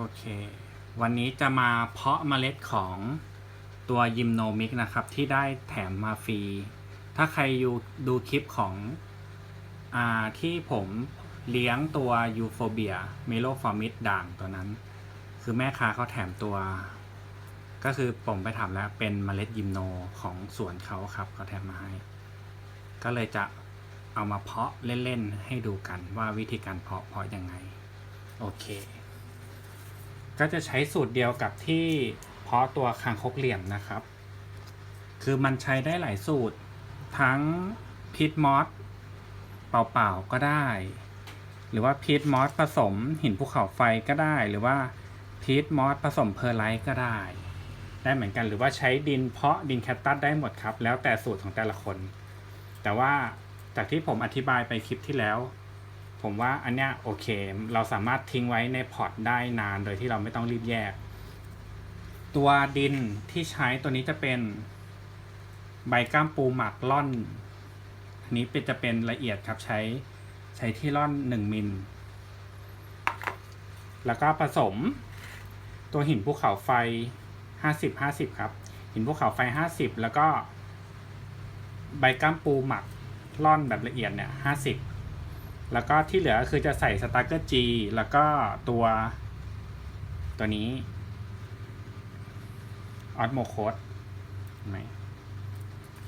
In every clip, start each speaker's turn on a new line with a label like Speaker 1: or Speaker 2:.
Speaker 1: โอเค วันนี้จะมาเพาะเมล็ดของตัวยิมโนมิกนะครับ ที่ได้แถมมาฟรี ถ้าใครอยู่ดูคลิปของอ่าที่ผมเลี้ยงตัวยูโฟเบียเมโลฟอร์มิดด่างตัวนั้น คือแม่ค้าเขาแถมตัว ก็คือผมไปถามแล้วเป็นเมล็ดยิมโนของสวนเขาครับเขาแถมมาให้ ก็เลยจะเอามาเพาะเล่น ๆ ให้ดูกันว่าวิธีการเพาะเพาะยังไง โอเค ก็จะใช้สูตรเดียวกับที่เพาะตัวคางคกเหลี่ยมนะครับ คือมันใช้ได้หลายสูตร ทั้งพีทมอสเปล่าๆก็ได้ หรือว่าพีทมอสผสมหินภูเขาไฟก็ได้ หรือว่าพีทมอสผสมเพอร์ไลท์ก็ได้ ได้เหมือนกันหรือว่าใช้ดินเพาะดินแคตตัสได้หมดครับ แล้วแต่สูตรของแต่ละคน แต่ว่าจากที่ผมอธิบายไปคลิปที่แล้ว ผมว่าอันเนี้ยโอเค เราสามารถทิ้งไว้ในพอร์ตได้นาน โดยที่เราไม่ต้องรีบแยก ตัวดินที่ใช้ตัวนี้จะเป็นใบก้ามปูหมักล่อนอันนี้เป็นจะเป็นละเอียดครับใช้ใช้ที่ร่อนหนึ่งมิล แล้วก็ผสม ตัวหินภูเขาไฟห้าสิบห้าสิบครับ หินภูเขาไฟห้าสิบแล้วก็ ใบก้ามปูหมักล่อนแบบละเอียดเนี่ยห้าสิบ แล้วก็ที่เหลือคือจะใส่สตาร์เกอร์จีแล้วก็ตัวตัวนี้ออสโมโคดไหม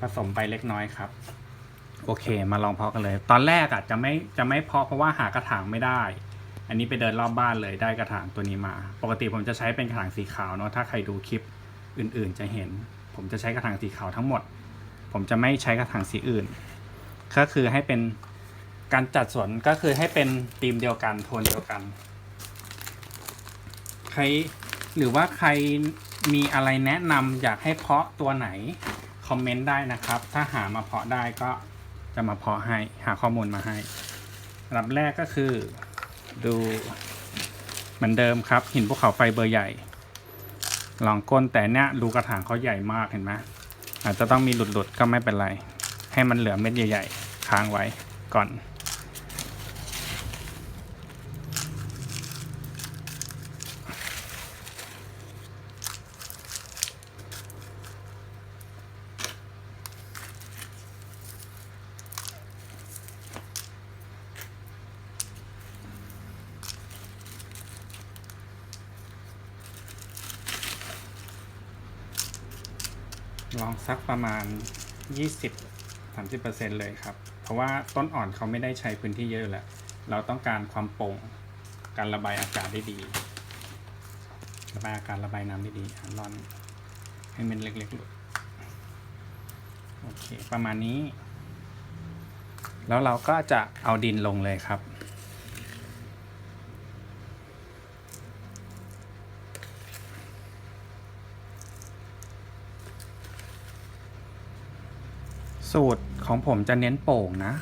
Speaker 1: ผสมไปเล็กน้อยครับ โอเค มาลองเพาะกันเลย ตอนแรกอะจะไม่จะไม่เพาะเพราะว่าหากระถางไม่ได้ อันนี้ไปเดินรอบบ้านเลยได้กระถางตัวนี้มา ปกติผมจะใช้เป็นกระถางสีขาวเนาะถ้าใครดูคลิปอื่นๆจะเห็น ผมจะใช้กระถางสีขาวทั้งหมด ผมจะไม่ใช้กระถางสีอื่น ก็คือให้เป็น การจัดสวนก็คือให้เป็นธีมเดียวกันโทนเดียวกัน ใครหรือว่าใครมีอะไรแนะนำอยากให้เพาะตัวไหน คอมเมนต์ได้นะครับ ถ้าหามาเพาะได้ก็จะมาเพาะให้หาข้อมูลมาให้อันดับแรกก็คือดูเหมือนเดิมครับ หินภูเขาไฟเบอร์ใหญ่ลองก้นแต่เนี้ยรูกระถางเขาใหญ่มากเห็นไหมอาจจะต้องมีหลุดๆก็ไม่เป็นไร ให้มันเหลือเม็ดใหญ่ ๆ ค้างไว้ก่อน ลองสักประมาณ 20-30%เลยครับ เพราะว่าต้นอ่อนเขาไม่ได้ใช้พื้นที่เยอะอยู่แล้ว เราต้องการความโปร่ง การระบายอากาศได้ดี ระบายอากาศระบายน้ำได้ดีร่อนให้เม็ดเล็กๆหลุดโอเค ประมาณนี้ แล้วเราก็จะเอาดินลงเลยครับ สูตรของผมจะเน้นโป่งนะ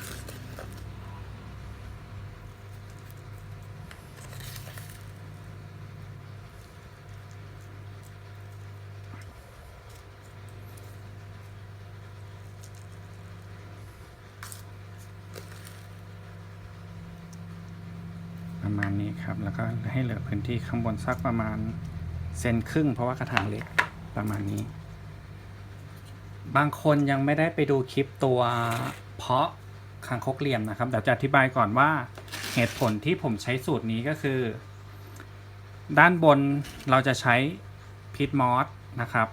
Speaker 1: ประมาณนี้ครับ แล้วก็ให้เหลือพื้นที่ข้างบนสักประมาณเซนครึ่งเพราะว่ากระถางเล็กประมาณนี้ บางคนยังไม่ได้ไปดูคลิปตัวเพาะคางคกเหลี่ยมนะครับเดี๋ยวจะอธิบายก่อนว่าเหตุผลที่ผมใช้สูตรนี้ก็คือ ด้านบนเราจะใช้พีทมอสนะครับ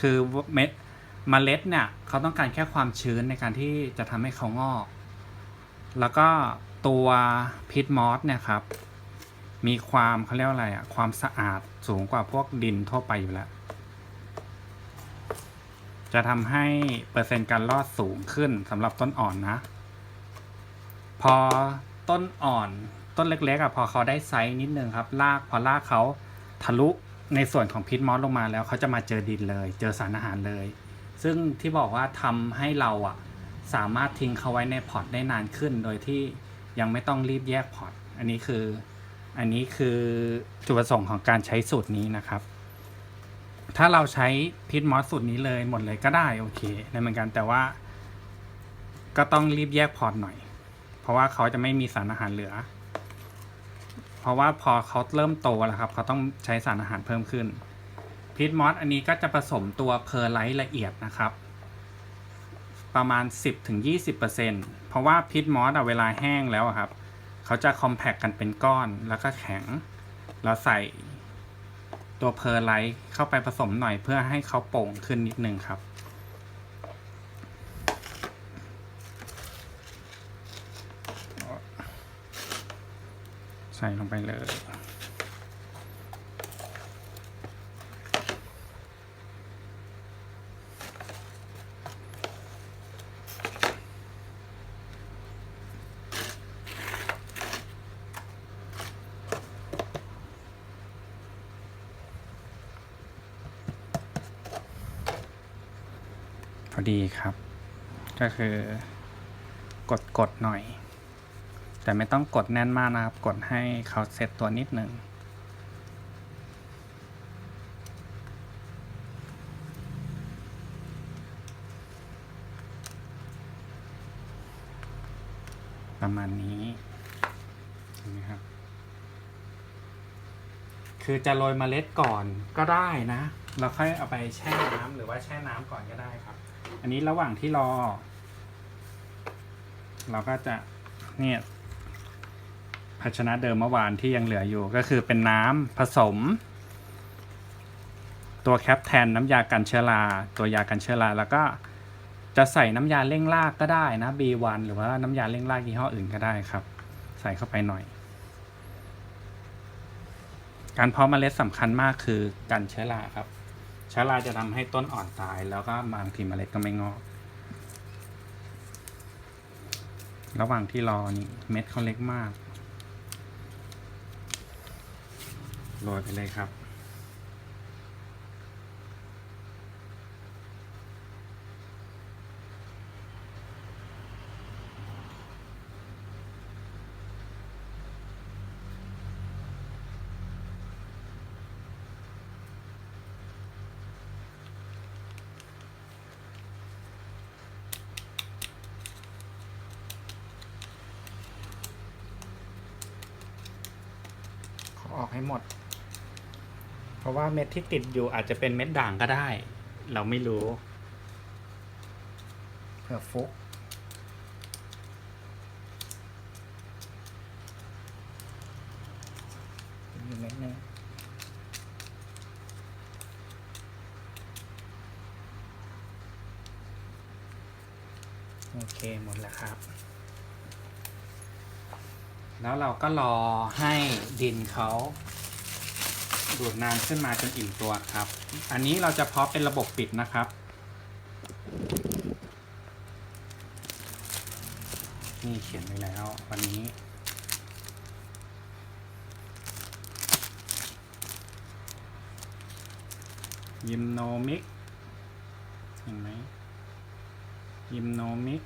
Speaker 1: คือเม็ดเมล็ดเนี่ยเขาต้องการแค่ความชื้นในการที่จะทำให้เขางอก แล้วก็ตัวพีทมอสเนี่ยครับ มีความเขาเรียกว่าอะไรอะความสะอาดสูงกว่าพวกดินทั่วไปอยู่แล้ว จะทำให้เปอร์เซ็นต์การรอดสูงขึ้นสำหรับต้นอ่อนนะ พอต้นอ่อนต้นเล็กๆอะพอเขาได้ไซส์นิดนึงครับรากพอรากเขาทะลุในส่วนของพิษมอสลงมาแล้วเขาจะมาเจอดินเลย เจอสารอาหารเลย ซึ่งที่บอกว่าทำให้เราอะสามารถทิ้งเขาไว้ในพอร์ตได้นานขึ้น โดยที่ยังไม่ต้องรีบแยกพอร์ตอันนี้คืออันนี้คือจุดประสงค์ของการใช้สูตรนี้นะครับ ถ้าเราใช้พิษมอสสูตรนี้เลยหมดเลยก็ได้โอเคได้เหมือนกันแต่ว่า ก็ต้องรีบแยกพอร์ตหน่อย เพราะว่าเขาจะไม่มีสารอาหารเหลือ เพราะว่าพอเขาเริ่มโตแล้วครับ เขาต้องใช้สารอาหารเพิ่มขึ้นพีทมอสอันนี้ก็จะผสมตัวเพอร์ไลท์ละเอียดนะครับ ประมาณ 10-20%เพราะว่าพีทมอสเวลาแห้งแล้วครับ เขาจะคอมแพคกันเป็นก้อนแล้วก็แข็งแล้วใส่ ตัวเพอร์ไลท์เข้าไปผสมหน่อยเพื่อให้เขาโป่งขึ้นนิดนึงครับ ใส่ลงไปเลย อดีครับ ก็คือกดกดหน่อย แต่ไม่ต้องกดแน่นมากนะครับ กดให้เขาเซตตัวนิดหนึ่งประมาณนี้เห็นไหมครับ คือจะโรยเมล็ดก่อนก็ได้นะ เราค่อยเอาไปแช่น้ำหรือว่าแช่น้ำก่อนก็ได้ครับ อันนี้ระหว่างที่รอ เราก็จะเนี่ยภาชนะเดิมเมื่อวานที่ยังเหลืออยู่ก็คือเป็นน้ำผสม ตัวแคปแทนน้ำยากันเชื้อราตัวยากันเชื้อราแล้วก็จะใส่น้ำยาเร่งรากก็ได้นะ B1 หรือว่าน้ำยาเร่งรากยี่ห้ออื่นก็ได้ครับ ใส่เข้าไปหน่อย การเพาะเมล็ดสำคัญมากคือกันเชื้อราครับ ชื้อราจะทำให้ต้นอ่อนตายแล้วก็บางทีเมล็ดก็ไม่งอก ระหว่างที่รอนี่เม็ดเขาเล็กมาก โรยไปเลยครับ ให้หมด เพราะว่าเม็ดที่ติดอยู่อาจจะเป็นเม็ดด่างก็ได้ เราไม่รู้เพื่อฟุกอีเม็ดนึงโอเคหมดแล้วครับ แล้วเราก็รอให้ดินเขาดูดน้ำขึ้นมาจนอิ่มตัวครับ อันนี้เราจะเพาะเป็นระบบปิดนะครับ นี่เขียนไว้แล้ววันนี้ ยิมโนมิก เห็นไหมยิมโนมิก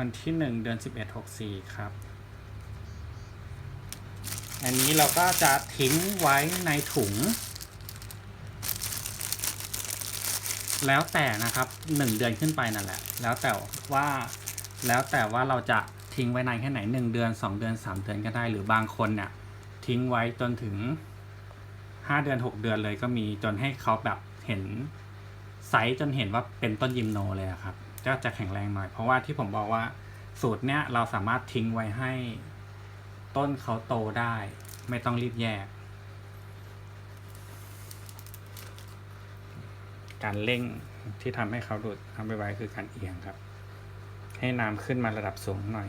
Speaker 1: วันที่หนึ่งเดือนสิบเอ็ดหกสี่ครับ อันนี้เราก็จะทิ้งไว้ในถุง แล้วแต่นะครับหนึ่งเดือนขึ้นไปนั่นแหละ แล้วแต่ว่าแล้วแต่ว่าเราจะทิ้งไว้นานแค่ไหนหนึ่งเดือนสองเดือนสามเดือนก็ได้ หรือบางคนเนี่ยทิ้งไว้จนถึงห้าเดือนหกเดือนเลยก็มีจนให้เขาแบบเห็นไซส์จนเห็นว่าเป็นต้นยิมโนเลยครับ ก็จะแข็งแรงหน่อย เพราะว่าที่ผมบอกว่าสูตรเนี้ยเราสามารถทิ้งไว้ให้ต้นเขาโตได้ ไม่ต้องรีบแยก การเร่งที่ทำให้เขาดูดทำไปไว้คือการเอียงครับ ให้น้ำขึ้นมาระดับสูงหน่อย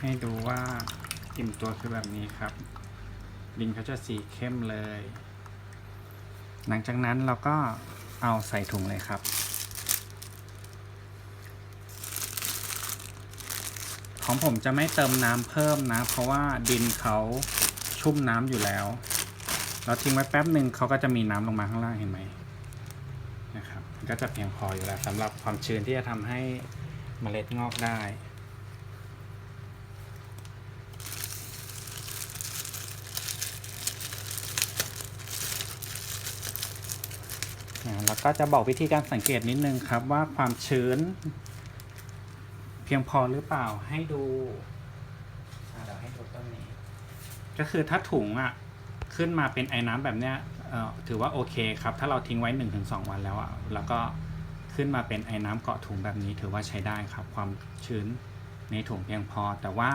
Speaker 1: ให้ดูว่าอิ่มตัวคือแบบนี้ครับ ดินเขาจะสีเข้มเลย หลังจากนั้นเราก็เอาใส่ถุงเลยครับ ของผมจะไม่เติมน้ำเพิ่มนะ เพราะว่าดินเขาชุ่มน้ำอยู่แล้ว เราทิ้งไว้แป๊บหนึ่งเขาก็จะมีน้ำลงมาข้างล่างเห็นไหมนะครับก็จะเพียงพออยู่แล้วสำหรับความชื้นที่จะทำให้ เมล็ดงอกได้แล้วก็จะบอกวิธีการสังเกตนิดนึงครับว่าความชื้น เพียงพอหรือเปล่าให้ดูเดี๋ยวให้ดูต้นนี้ ก็คือถ้าถุงอะขึ้นมาเป็นไอ้น้ำแบบเนี้ยถือว่าโอเคครับ ถ้าเราทิ้งไว้ 1-2 วันแล้วอะแล้วก็ ขึ้นมาเป็นไอ้น้ำเกาะถุงแบบนี้ถือว่าใช้ได้ครับ ความชื้นในถุงเพียงพอ แต่ว่า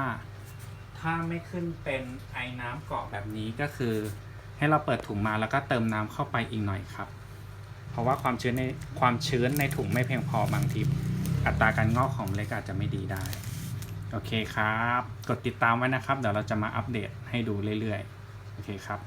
Speaker 1: ถ้าไม่ขึ้นเป็นไอ้น้ำเกาะแบบนี้ก็คือ ให้เราเปิดถุงมาแล้วก็เติมน้ำเข้าไปอีกหน่อยครับ เพราะว่าความชื้นในความชื้นในถุงไม่เพียงพอบางทีอัตราการงอกของเล็ดอาจจะไม่ดีได้โอเคครับ กดติดตามไว้นะครับ เดี๋ยวเราจะมาอัปเดตให้ดูเรื่อยๆ โอเคครับ